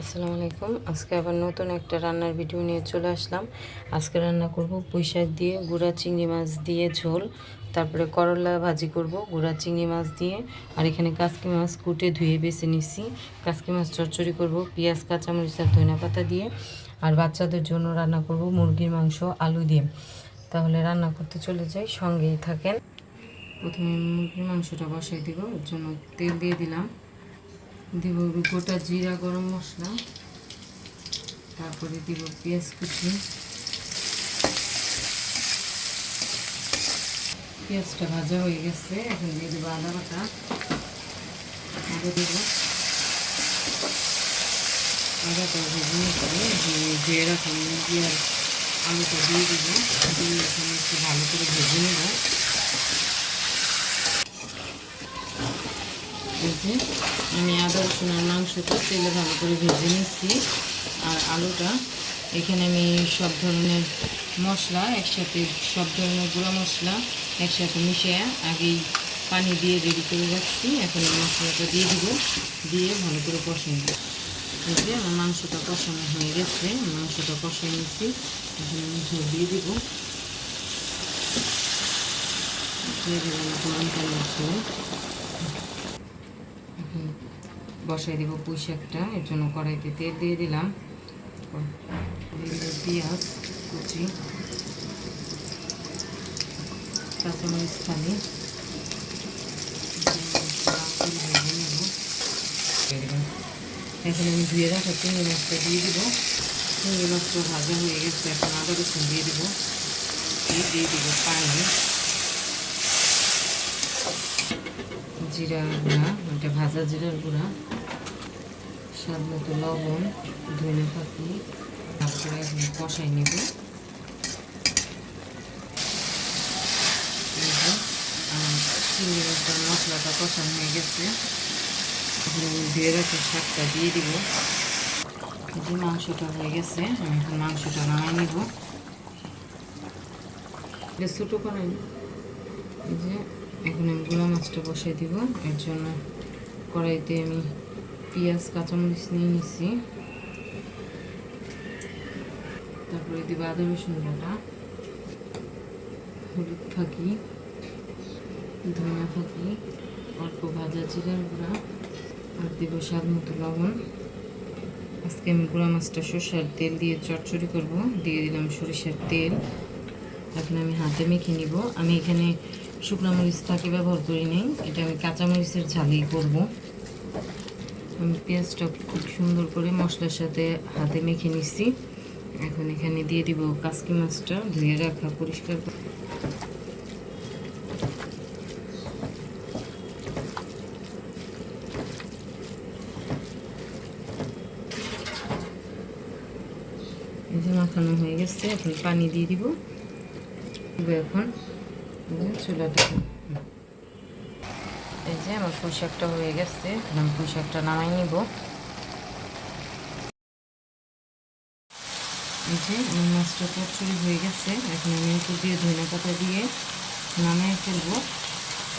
আসসালামু আলাইকুম। আজকে আবার নতুন একটা রান্নার ভিডিও নিয়ে চলে আসলাম। আজকে রান্না করব পুঁইশাক দিয়ে গুঁড়া চিংড়ি মাছ দিয়ে ঝোল, তারপরে করলা ভাজি করব গুঁড়া চিংড়ি মাছ দিয়ে, আর এখানে কাসকি মাছ কুটে ধুয়ে বেছে নিছি। কাসকি মাছ চচ্চড়ি করব, পেঁয়াজ, কাঁচামরিচ আর ধনিয়া পাতা দিয়ে, আর বাচ্চাদের জন্য রান্না করব মুরগির মাংস, আলু দিয়ে। তাহলে রান্না করতে চলে যাই, সঙ্গেই থাকেন। প্রথমে মুরগির মাংসটা বসাই দিব, ওর জন্য তেল দিয়ে দিলাম। দিব গোটা জিরা গরম মশলা, তারপরে দিব পেঁয়াজ কুচি। পেঁয়াজটা ভাজা হয়ে গেছে, এখন দিয়ে দেবো আদা বাটা। আদা দেব। আদাটা ভেজে করে ধুয়ে রাখা মুরগি আর আলুটা দিয়ে দেবো। দিয়ে এখানে একটু ভালো করে ভেজে নেব। এই আমি আদা, রসুন আর মাংসটা তেলে ভালো করে ভেজে নিচ্ছি। আর আলুটা, এখানে আমি সব ধরনের মশলা, একসাথে সব ধরনের গুঁড়া মশলা একসাথে মিশিয়ে আগেই পানি দিয়ে রেডি করে রাখছি। এখন এই মশলাটা দিয়ে দিব, দিয়ে ভালো করে কষাই এই যে আমার মাংসটা কষানো হয়ে গেছে মাংসটা কষাই নিচ্ছি এখন আমি ঝোল দিয়ে দিব। গরম ঝোল। বসাই দিব পুঁই শাকটা এর জন্য কড়াইতে তেল দিয়ে দিলাম। পেঁয়াজ, কুচি, কাঁচামরিচ খালি এখন আমি ধুয়ে রাখা চিংড়ি মাছটা দিয়ে দিব। চিংড়ি মাছটা ভাজা হয়ে গেছে, এখন আদা রসুন দিয়ে দিব। দিয়ে দিব পানি। জিরা গুঁড়া এটা ভাজা জিরার গুঁড়া। স্বাদ মতো লবণ, ধনে পাতি, তারপরে এখন কষাই নেব। মশলাটা কষানো হয়ে গেছে। ধুয়ে রাখা শাকটা দিয়ে দিব। যে মাংসটা হয়ে গেছে, আমি এখন মাংসটা নামাই নেব। এটা ছোটো এই যে, এখন আমি গুঁড়া মাছটা বসাই দিব। এর জন্য কড়াইতে আমি পেঁয়াজ, কাঁচামরিচ নিয়ে নিছি। তারপরে দিব আদা, রসুন বাটা, হলুদ ফাঁকি, ধনিয়া ফাঁকি, অল্প ভাজা জিরার গুঁড়া, আর দিব স্বাদ মতো লবণ। আজকে আমি গুঁড়া মাছটা সরষার তেল দিয়ে চটচড়ি করব। দিয়ে দিলাম সরিষার তেল। এখন আমি হাতে মেখে নিব। আমি এখানে শুকনো মরিচটাকে ব্যবহার করি নেই। এটা আমি কাঁচামরিচের ঝালেই করব। আমি পেঁয়াজটা খুব সুন্দর করে মশলার সাথে হাতে মেখে নিচ্ছি এখন এখানে দিয়ে দিব কাসকি মাছটা ধুয়ে রাখা, পরিষ্কার মাখানো হয়ে গেছে, এখন পানি দিয়ে দিব। এখন চুলাটা। এই যে আমার পোশাকটা হয়ে গেছে আমি পোশাকটা নামাই নিব। এই যে আমার মাছটা চচ্চড়ি হয়ে গেছে, এখন আমি একটু দিয়ে ধনে পাতা দিয়ে নামিয়ে ফেলব।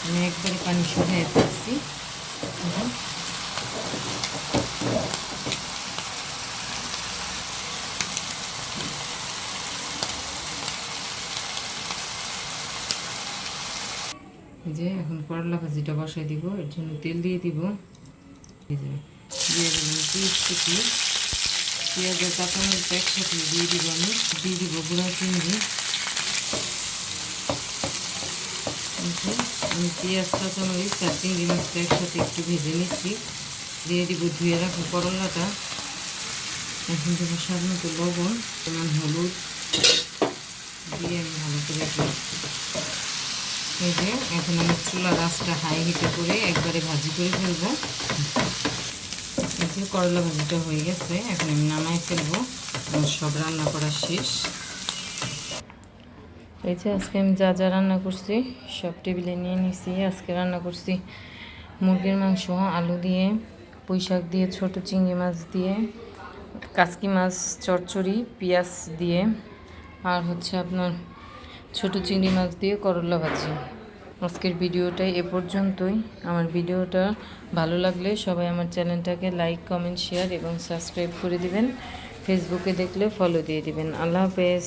আমি একবারে পানি শুকিয়ে ফেলছি। যে এখন করলা ভাজিটা বসাই দিব, এর জন্য তেল দিয়ে দিব। দিয়ে দিলাম পিস কুচি পেঁয়াজের কাঁচামরিচ একসাথে দিয়ে দিব আমি। দিয়ে দিব গুঁড়া চিংড়ি আমি পেঁয়াজ, কাঁচামরিচ আর চিংড়ি মাছটা একসাথে একটু ভেজে নিচ্ছি। দিয়ে দিব ধুয়ে রাখা করলাটা। এখন দেবো মতো লবণ যেমন হলুদ। দিয়ে আমি ভালো করে এই যে, এখন আমি চুলা গাছটা হাই হিটে করে একবারে ভাজি করে ফেলব। এই যে করলা ভাজিটা হয়ে গেছে, এখন আমি নামাই ফেলব। সব রান্না করা শেষ। এই যে আজকে আমি যা যা রান্না করছি, সব টেবিলে নিয়ে নিছি। আজকে রান্না করছি মুরগির মাংস, আলু দিয়ে, পুঁই শাক দিয়ে, ছোট চিংড়ি মাছ দিয়ে, কাসকি মাছ, চচ্চড়ি, পেঁয়াজ দিয়ে, আর হচ্ছে আপনার ছোট চিংড়ি মাছ দিয়ে করলা ভাজি। আজকের ভিডিওটাই এ পর্যন্তই। আমার ভিডিওটা ভালো লাগলে সবাই আমার চ্যানেলটাকে লাইক, কমেন্ট, শেয়ার এবং সাবস্ক্রাইব করে দিবেন। ফেসবুকে দেখলে ফলো দিয়ে দিবেন। আল্লাহ হাফেজ।